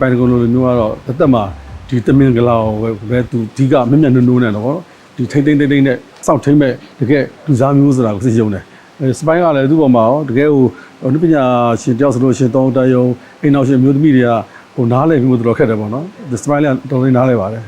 ပိုင်ကုံလိုလိုမျိုးကတော့တစ်သက်မှာဒီတမင်္ဂလာကိုပဲပဲသူဒီကမျက်မျက်နှာနှိုးနေတော့ဒီထိမ့်သိမ့်သိမ့်သိမ့်နဲ့စောင့်ထိမ့်မဲ့တကယ်လူစားမျိုးဆိုတာကိုသိရုံတယ်အဲစပိုင်းကလည်းသူ့ပေါ်မှာရောတကယ်ဟိုဟိုနုပညာရှင်တယောက်ဆိုလို့ရှင်တောင်းတယုံအိမ်အောင်ရှင်မျိုးသမီးတွေကဟိုနားလည်ပြီးတော့တော်တော်ခက်တယ်ပေါ့နော်ဒီစပိုင်းကတော်တော်လေးနားလည်ပါတယ်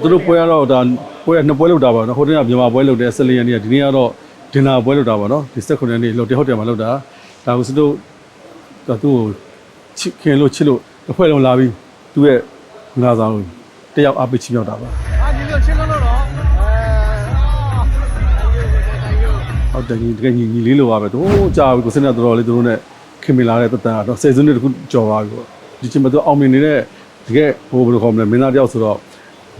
သူတို့ပွဲကတော့ဒါပွဲကနှစ်ပွဲလောက်တာပါနော်ဟိုတင်းကမြန်မာပွဲလောက်တယ်၁၄ရက်နေ့ကဒီနေ့ကတော့ဒင်နာပွဲလောက်တာပါနော်ဒီ၁၉ရက်နေ့လောက်တယ်ဟုတ်တယ်မှာလောက်တာဒါကိုသူတို့သူ့ကိုချစ်ခင်လို့ချစ်လို့တစ်ဖွဲ့လုံးလာပြီးသူ့ရဲ့နာဆောင်ကိုတယောက်အားပေးချီးမြှောက်တာပါအာဒီလိုချစ်လို့တော့ဟုတ်တယ်ညီတကယ်ညီညီလေးလိုပါပဲသူကြာပြီကိုစနေတော်တော်လေးသူတို့နဲ့ခင်မလာတဲ့တတန်တော့ဆယ်စုနှစ်တခုကြော်ပါပြီပေါ့ဒီချိန်မှာသူအောင်မြင်နေတဲ့တကယ်ဟိုဘယ်လိုခေါ်မလဲမင်းသားတယောက်ဆိုတော့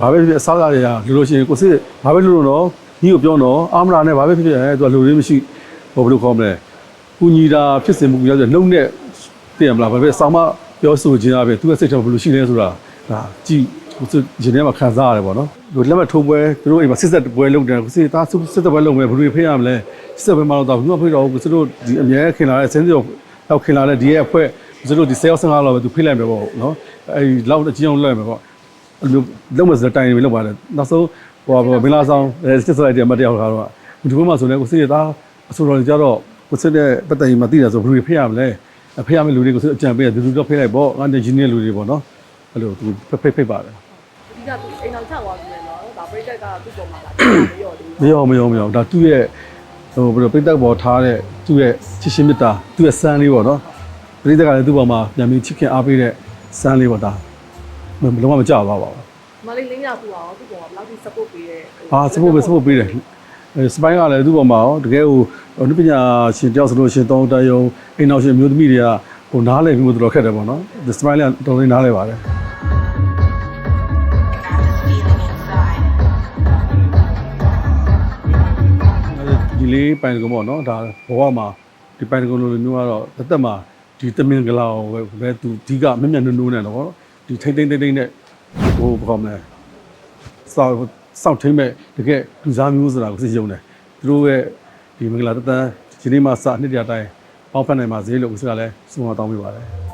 ဘာပဲဖြစ်ဖြစ်အစားအစာတွေကလူလို့ရှိရင်ကိုစစ်ဘာပဲလို့လို့တော့ညီကိုပြောတော့အာမရာနဲ့ဘာပဲဖြစ်ဖြစ်အဲသူကလူလေးမရှိဟိုဘယ်လိုခေါ်မလဲကူညီတာဖြစ်စဉ်မှုကူရဆိုနှုတ်နဲ့သိရမလားဘာပဲဆောင်းမပြောဆိုခြင်းအပြင်သူရဲ့စိတ်ထဲဘယ်လိုရှိလဲဆိုတာဒါကြည့်ကိုစစ်ရင်ထဲမှာခံစားရတယ်ပေါ့နော်ဒီလက်မထုံးပွဲသူတို့အိမ်မှာစစ်ဆက်ပွဲလုပ်တယ်ကိုစစ်သားစစ်ဆက်ပွဲလုပ်မယ်ဘယ်လိုဖိရမလဲစစ်ဆက်ပွဲမှာတော့ဘူးမဖိတော့ဘူးကိုစစ်တို့ဒီအမြဲခင်လာတဲ့စင်းစီတော့ခင်လာတဲ့ဒီရဲ့အဖွဲ့ကိုစစ်တို့ဒီဆယ်ရောက်15လောက်ပဲသူဖိလိုက်မယ်ပေါ့နော်အဲဒီလောက်အချင်းအောင်လွှဲမယ်ပေါ့ အဲ့လိုလုံးမစတိုင်နေလောက်ပါတယ်နောက်ဆုံးဟိုမင်လာဆောင်စစ်စစ်လိုက်တဲ့အမတ်တယောက်ကတော့ဒီဘက်မှာဆိုလဲကိုစစ်ရသားအဆိုတော်ကြတော့ကိုစစ်တဲ့ပတ်တိုင်မှာတည်တယ်ဆိုဘယ်လိုဖိရမလဲဖိရမယ့်လူတွေကိုစစ်အကြံပေးတယ်ဒီလူတော့ဖိလိုက်ပေါ့ငါနေဂျင်းရဲ့လူတွေပေါ့နော်အဲ့လိုသူဖိဖိပါတယ်ဒီကသူအိမ်အောင်ချက်သွားပြီလေနော်ဒါပရိသတ်ကသူ့ပေါ်မှာလာတယ်ရော်လေးမရောမရောမရောဒါသူ့ရဲ့ဟိုဘယ်လိုပိတ်သက်ပေါ်ထားတဲ့သူ့ရဲ့ချစ်ရှင်မြတ်တာသူ့ရဲ့စမ်းလေးပေါ့နော်ပရိသတ်ကလည်းသူ့ပေါ်မှာပြန်ပြီးချစ်ခင်အားပေးတဲ့စမ်းလေးပေါ့ဒါ ဘယ်လုံးဝမကြောက်ပါဘူးမလေးလင်းရပူအောင်သူ့ပေါ်မှာဘယ်လောက်ထိ support ပေးရဲအာစပို့ပဲစပို့ပေးတယ်အဲစပိုင်းကလည်းသူ့ပေါ်မှာရောတကယ်ဟိုဟိုနုပညာရှင်တယောက်ဆိုလို့ရှင်တောင်းတယုံအိမ်အောင်ရှင်မျိုးသမီးတွေကဟိုနားလည်ပြီးတော့တော်တော်ခက်တယ်ပေါ့နော်ဒီစပိုင်းကတော်တော်လေးနားလည်ပါတယ် ဒီလေးပိုင်ကုံပေါ့နော်ဒါဘဝမှာဒီပိုင်ကုံလိုလိုမျိုးကတော့တစ်သက်မှာဒီတမင်္ဂလာကိုပဲပဲသူဒီကမျက်မျက်နှာနှိုးနေတော့ ဒီထိမ့်သိမ့်သိမ့်သိမ့်နဲ့ဟိုဘာမလဲစောက်စောင့်ထိမ့်မဲ့တကယ်လူစားမျိုးဆိုတာကိုသိရုံတယ်သူတို့ရဲ့ဒီမင်္ဂလာတသက်ဒီနေ့မှစနှစ်တရာတိုင်းပေါင်းဖက်နိုင်ပါစေလို့ဦးစကလည်းစုံမတောင်းပေးပါတယ်